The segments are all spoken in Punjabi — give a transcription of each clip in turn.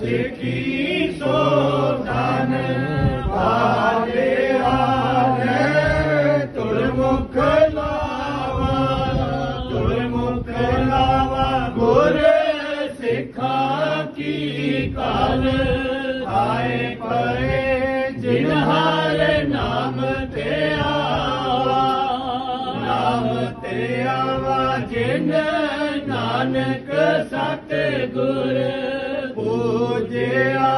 ਸਿੱਖੀ ਸੋ ਧਨ ਪਾਲੇ ਆਲੇ ਤੁਰ ਮੁਖ ਲਾਵਾ ਤੁਰ ਗੁਰ ਸਿੱਖਾਂ ਕੀ ਕਾਲ ਆਏ ਪਏ ਜਿਨ ਆਵਾ ਜਿਨ ਨਾਨਕ ਸਤ ਗੁਰ ਪੂਜਿਆ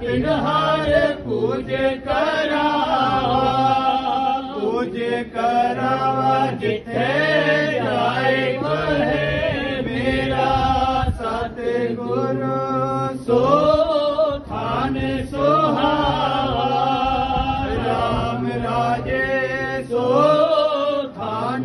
ਤਿਨ ਹਰ ਪੂਜ ਕਰਾਵਾ ਪੂਜ ਕਰਾਵਾ ਜਿੱਥੇ ਜਾਏ ਕਹੇ ਮੇਰਾ ਸਤ ਗੁਰ ਸੋ ਥਾਨ ਸੁਹਾਵਾ, ਰਾਮ ਰਾਜੇ ਸੋ ਥਾਨ